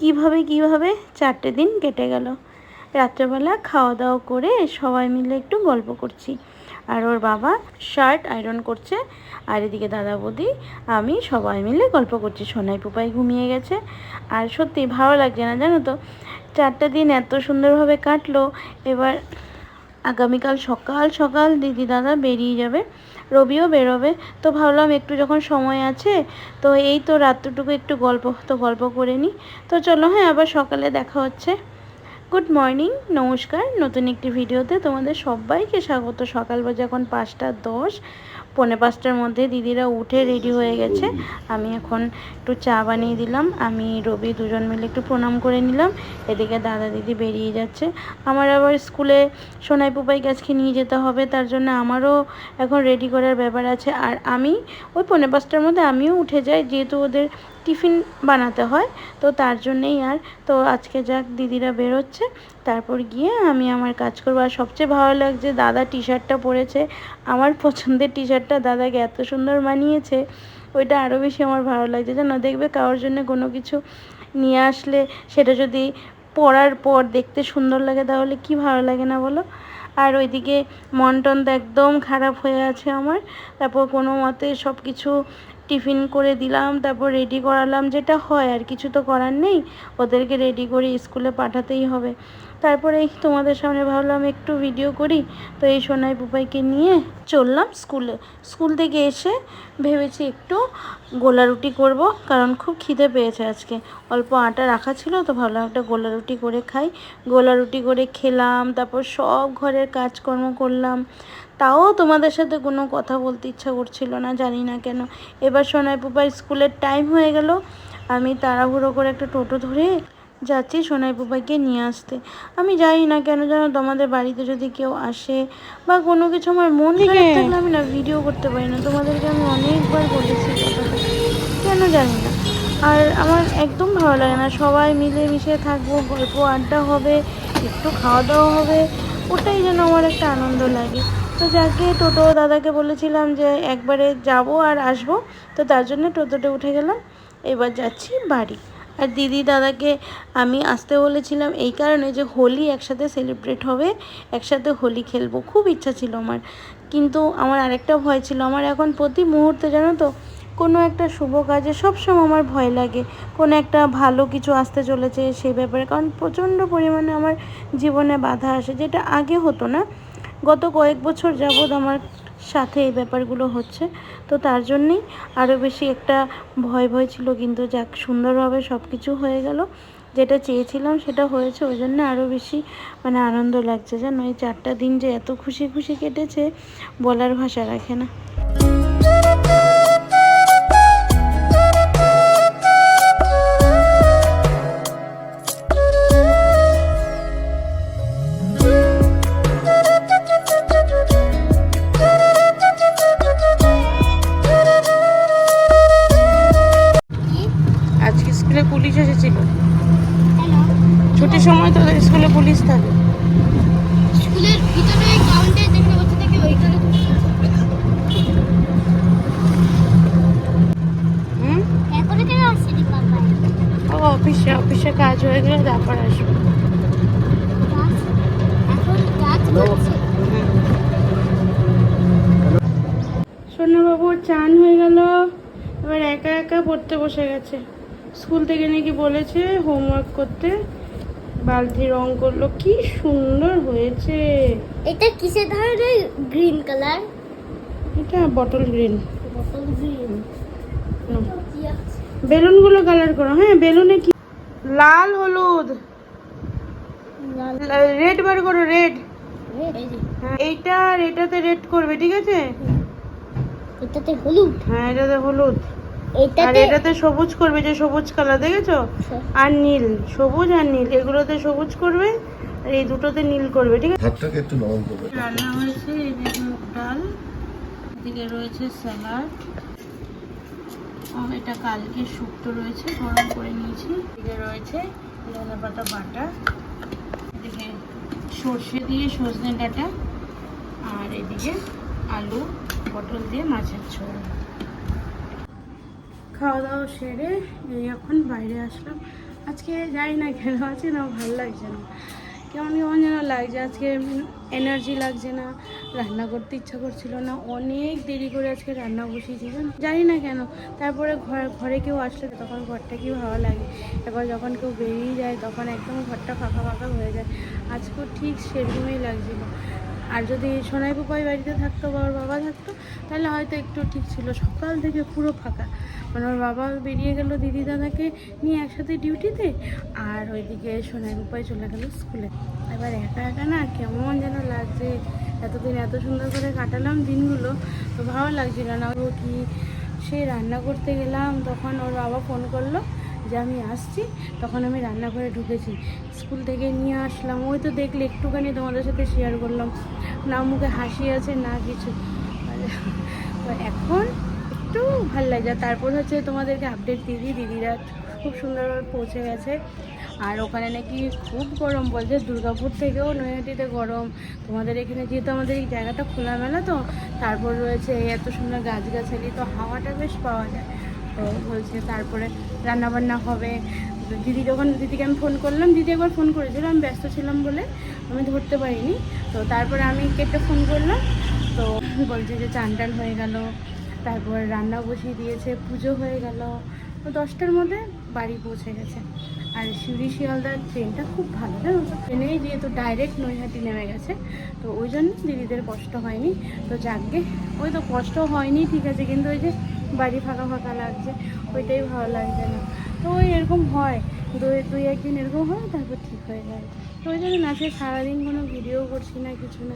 কীভাবে কীভাবে চারটে দিন কেটে গেল। রাত্রেবেলা খাওয়া দাওয়া করে সবাই মিলে একটু গল্প করছি। আর ওর বাবা শার্ট আয়রন করছে, আর এদিকে দাদা বৌদি, আমি সবাই মিলে গল্প করছি। সোনাই পুপাই ঘুমিয়ে গেছে। আর সত্যি ভালো লাগছে না জানো তো? চারটে দিন এত সুন্দরভাবে কাটলো। এবার আগামীকাল সকাল সকাল দিদি দাদা বেরিয়ে যাবে। রবিও বেরোবে। তো ভাবলাম একটু যখন সময় আছে, তো এই তো রাত্রটুকু একটু গল্প, তো গল্প করে নিই। তো চলো হ্যাঁ আবার সকালে দেখা হচ্ছে। গুড মর্নিং নমস্কার। নতুন একটি ভিডিওতে তোমাদের সবাইকে স্বাগত। সকাল বাজে এখন পাঁচটা দশ। পৌনে পাঁচটার মধ্যে দিদিরা উঠে রেডি হয়ে গেছে। আমি এখন একটু চা বানিয়ে দিলাম। আমি, রবি দুজন মিলে একটু প্রণাম করে নিলাম। এদিকে দাদা দিদি বেরিয়ে যাচ্ছে। আমার আবার স্কুলে সোনাই পুপাইকে আজকে নিয়ে যেতে হবে, তার জন্য আমারও এখন রেডি করার ব্যাপার আছে। আর আমি, ওই পৌনে পাঁচটার মধ্যে আমিও উঠে যাই, যেহেতু ওদের টিফিন বানাতে হয়। তো তার জন্যেই আর, তো আজকে যাক, দিদিরা বেরোচ্ছে। তারপর গিয়ে আমি আমার কাজ করব। আর সবচেয়ে ভালো লাগছে, দাদা টি শার্টটা পরেছে। আমার পছন্দের টি শার্টটা দাদাকে এত সুন্দর মানিয়েছে ওইটা আরও বেশি আমার ভালো লাগছে। জানো, দেখবে কারোর জন্য কোনো কিছু নিয়ে আসলে সেটা যদি পরার পর দেখতে সুন্দর লাগে, তাহলে কি ভালো লাগে না বলো? আর ওইদিকে মন টন তো একদম খারাপ হয়ে আছে আমার। তারপর কোনো মতে সব কিছু টিফিন করে দিলাম, তারপর রেডি করালাম, যেটা হয় আর কিছু তো করার নেই, ওদেরকে রেডি করে স্কুলে পাঠাতেই হবে। তারপরে তোমাদের সামনে ভাবলাম একটু ভিডিও করি, তো এই সোনাই পুপাইকে নিয়ে চললাম স্কুলে। স্কুল থেকে এসে ভেবেছি একটু গোলা রুটি করব, কারণ খুব খিদে পেয়েছে আজকে। অল্প আটা রাখা ছিল, তো ভাবলাম একটা গোলা রুটি করে খাই। গোলা রুটি করে খেলাম, তারপর সব ঘরের কাজকর্ম করলাম। তাও তোমাদের সাথে কোনো কথা বলতে ইচ্ছা করছিল না জানি না কেন। এবার সোনাই পুপাই স্কুলের টাইম হয়ে গেল। আমি তাড়াহুড়ো করে একটা টোটো ধরে যাচ্ছি সোনাই পুপাইকে নিয়ে আসতে। আমি জানি না কেন জানো তোমাদের বাড়িতে যদি কেউ আসে বা কোনো কিছু আমার মন খারাপ থাকলে আমি না ভিডিও করতে পারি না। তোমাদেরকে আমি অনেকবার বলেছি কথাটা। কেন জানি না। আর আমার একদম ভালো লাগে না। সবাই মিলে মিশে থাকব গল্প আড্ডা হবে একটু খাওয়া দাওয়া হবে। ওটাই যেন আমার একটা আনন্দ লাগে। তো যাকে টোটো দাদাকে বলেছিলাম যে একবারে যাব আর আসব, তো তার জন্য টোটোতে উঠে গেলাম। এবার যাচ্ছি বাড়ি। আর দিদি দাদাকে আমি আসতে বলেছিলাম এই কারণে যে হোলি একসাথে সেলিব্রেট হবে, একসাথে হোলি খেলব। খুব ইচ্ছা ছিল আমার। কিন্তু আমার আরেকটা ভয় ছিল। আমার এখন প্রতি মুহূর্তে জানো তো, কোনো একটা শুভ কাজে সবসময় আমার ভয় লাগে। কোনো একটা ভালো কিছু আসতে চলেছে সেই ব্যাপারে। কারণ প্রচণ্ড পরিমাণে আমার জীবনে বাধা আসে, যেটা আগে হতো না। গত কয়েক বছর যাবৎ আমার সাথে এই ব্যাপারগুলো হচ্ছে। তো তার জন্যেই আরও বেশি একটা ভয় ভয় ছিল, কিন্তু যাক, সুন্দরভাবে সব কিছু হয়ে গেল। যেটা চেয়েছিলাম সেটা হয়েছে, ওই জন্য আরও বেশি মানে আনন্দ লাগছে। জানো, এই চারটা দিন যে এত খুশি খুশি কেটেছে, বলার ভাষা রাখে না। স্কুলে পুলিশ এসেছিল। ছুটির সময় তো স্কুলে পুলিশ থাকে। স্কুলের ভিতরে যেখানে থাকে ওইখানে অফিসে অফিসে কাজ হয়ে গেলে তারপর আসব। এখন সোনাবাবুর চান হয়ে গেল। এবার একা একা পড়তে বসে গেছে। স্কুল থেকে নাকি বলেছে হোমওয়ার্ক করতে। বালতি রং করল। কি সুন্দর হয়েছে। এটা কিসের ধরনের? গ্রিন কালার এটা বটল গ্রিন বটল গ্রিন বেলুনগুলো কালার করো। হ্যাঁ বেলুনে কি? লাল হলুদ। রেড বার করো রেড হ্যাঁ এইটা আর এটাতে রেড করবে ঠিক আছে? এটাতে হলুদ? হ্যাঁ এটাতে হলুদ। আর এটাতে এটাতে সবুজ করবে যে সবুজ কালার দেখেছ? আর নীল সবুজ আর নীল এগুলোতে সবুজ করবে আর এই দুটোতে নীল করবে ঠিক আছে? ভাতটাকে একটু নরম করবে। রান্না হয়েছে এই যে মুগ ডাল এদিকে রয়েছে স্যালাড। এটা কালকে শুক্তো রয়েছে গরম করে নিয়েছি। এদিকে রয়েছে ধনে পাতা বাটা এদিকে সর্ষে দিয়ে সজনে ডাঁটা আর এদিকে আলু পটল দিয়ে মাছের ঝোল। খাওয়া দাওয়া সেরে এই এখন বাইরে আসলাম। আজকে জানি না কেন, আজকে না ভালো লাগছে না। কেমন কেমন যেন লাগছে, আজকে এনার্জি লাগছে না, রান্না করতে ইচ্ছা করছিল না, অনেক দেরি করে আজকে রান্না বসিয়েছি জানো? না কেন, তারপরে ঘরে ঘরে কেউ আসলে তখন ঘরটা কি ভালো লাগে? এবার যখন কেউ বেরিয়ে যায়, তখন একদম ঘরটা ফাঁকা ফাঁকা হয়ে যায়। আজকেও ঠিক সেরকমই লাগছিল। আর যদি সোনাই পাপাই বাড়িতে থাকতো বা ওর বাবা থাকতো, তাহলে হয়তো একটু ঠিক ছিল। সকাল থেকে পুরো ফাঁকা। মানে ওর বাবা বেরিয়ে গেল দিদি দাদাকে নিয়ে একসাথে ডিউটিতে, আর ওইদিকে সোনাই পাপাই চলে গেল স্কুলে। এবার একা একা না কেমন যেন লাগছে। এতদিন এত সুন্দর করে কাটালাম দিনগুলো, তো ভালো লাগছিল না। ও কি সে রান্না করতে গেলাম, তখন ওর বাবা ফোন করল যে আমি আসছি। তখন আমি রান্নাঘরে ঢুকেছি। স্কুল থেকে নিয়ে আসলাম। ওই তো দেখলে একটুখানি তোমাদের সাথে শেয়ার করলাম। না মুখে হাসি আছে, না কিছু। এখন একটু ভালো লাগে। তারপর হচ্ছে তোমাদেরকে আপডেট দিয়ে দিই, দিদিরা খুব সুন্দরভাবে পৌঁছে গেছে। আর ওখানে নাকি খুব গরম বলছে, দুর্গাপুর থেকেও নৈহাটিতে গরম। তোমাদের এখানে যেহেতু আমাদের এই জায়গাটা খোলামেলা তো, তারপর রয়েছে এত সুন্দর গাছগাছালি, তো হাওয়াটা বেশ পাওয়া যায়। তো বলছে তারপরে রান্নাবান্না হবে। দিদি যখন দিদিকে আমি ফোন করলাম, দিদি একবার ফোন করেছিল, আমি ব্যস্ত ছিলাম বলে আমি ধরতে পারিনি। তো তারপরে আমি কেটে ফোন করলাম, তো বলছে যে চান টান হয়ে গেল। তারপর রান্না বসিয়ে দিয়েছে, পুজো হয়ে গেল। দশটার মধ্যে বাড়ি পৌঁছে গেছে। আর শিউরি শিয়ালদার ট্রেনটা খুব ভালো, জানো তো? ট্রেনেই যেহেতু ডাইরেক্ট নৈহাটি নেমে গেছে, তো ওই জন্য দিদিদের কষ্ট হয়নি। তো যাকগে, ওই তো কষ্ট হয়নি, ঠিক আছে, কিন্তু ওই যে বাড়ি ফাঁকা ফাঁকা লাগছে, ওইটাই ভালো লাগছে না। তো ওই এরকম হয় দুই দুই একদিন এরকম হয়, তারপর ঠিক হয়ে যায়। তো ওই জন্য আজকে সারাদিন কোনো ভিডিও করছি না, কিছু না।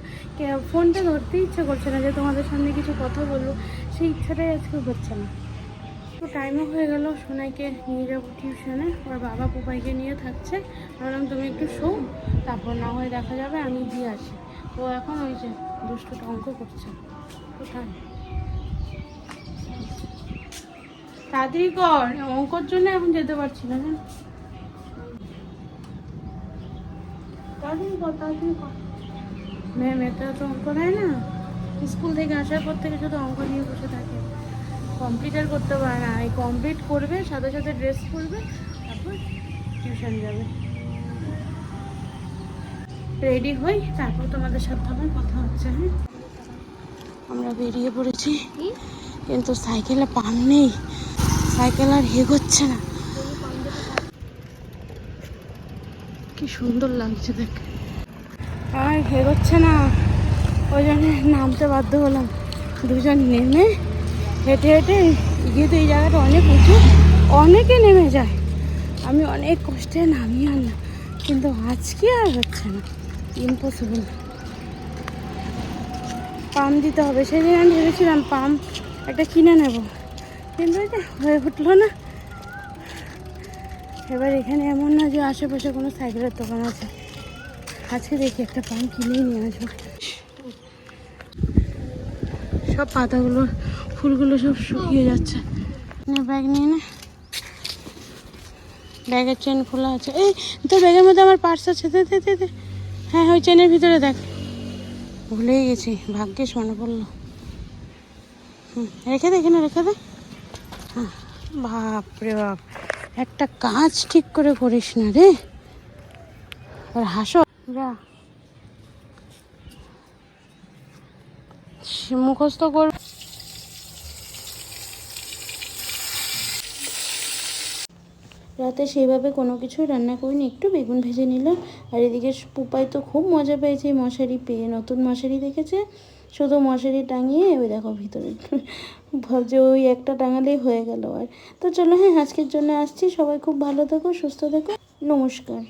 ফোনটা ধরতে ইচ্ছে করছে না যে তোমাদের সামনে কিছু কথা বলব। সেই ইচ্ছাটাই আজকে হচ্ছে না। তো টাইমও হয়ে গেল, সোনাইকে নিয়ে যাব টিউশনে ওর বাবা পুপাইকে নিয়ে থাকছে। বললাম তুমি একটু শো তারপর না হয়ে দেখা যাবে, আমি দিয়ে আসি। তো এখন ওই যে দুষ্টুটা অঙ্ক করছে। কোথায়? তাড়াতাড়ি কর, অঙ্কর জন্য এখন যেতে পারছি না, জানো তাড়াতাড়ি কর তাড়াতাড়ি কর ম্যাম এটা তো অঙ্ক নেয় না? স্কুল থেকে আসার পর থেকে শুধু অঙ্ক নিয়ে বসে থাকে। কমপ্লিট আর করতে পারে না। এই কমপ্লিট করবে সাথে সাথে ড্রেস পরবে তারপর টিউশন যাবে। রেডি হই তারপর তোমাদের সাথে আমার কথা হচ্ছে হ্যাঁ? আমরা বেরিয়ে পড়েছি। কিন্তু সাইকেলে পাম নেই। সাইকেল আর হেগোচ্ছে না কি সুন্দর লাগছে দেখ। আর হেগোচ্ছে না। ওই জন্য নামতে বাধ্য হলাম। দুজন নেমে হেঁটে হেঁটে গিয়ে তো এই জায়গাটা অনেক উঁচু, অনেকে নেমে যায়। আমি অনেক কষ্টে নামিয়ে আনলাম, কিন্তু আজকে আর হচ্ছে না। ইম্পসিবল পাম দিতে হবে। সেদিন আমি ভেবেছিলাম পাম একটা কিনে নেব। কিন্তু এটা হয়ে উঠল না এবার এখানে এমন না যে আশেপাশে কোনো সাইকেলের দোকান আছে। আজকে দেখি একটা পাম কিনেই নিয়ে আসব। সব পাতাগুলো, ফুলগুলো সব শুকিয়ে যাচ্ছে। ব্যাগ নিয়ে নে। ব্যাগের চেন খোলা আছে। এই, তোর ব্যাগের মধ্যে আমার পার্স আছে। দে দে দে হ্যাঁ ওই চেনের ভিতরে দেখ। ভুলেই গেছি ভাগ্যিস মনে পড়ল। হুম, রেখে দে, এখানে রেখে দে। হ্যাঁ বাপ রে বাপ। একটা কাজ ঠিক করে করিস না রে। আর হাসো। যা। মুখস্থ কর। রাতে সেইভাবে কোনো কিছু রান্না করিনি, একটু বেগুন ভেজে নিলাম। আর এদিকে পুপাই তো খুব মজা পেয়েছে মশারি পেয়ে। নতুন মশারি দেখেছে? শুধু মশারি টাঙিয়ে ওই দেখো ভিতরে ভাবছে ওই একটা টাঙালেই হয়ে গেল আর। তো চলো হ্যাঁ আজকের জন্য আসছি। সবাই খুব ভালো থেকো, সুস্থ থেকো। নমস্কার।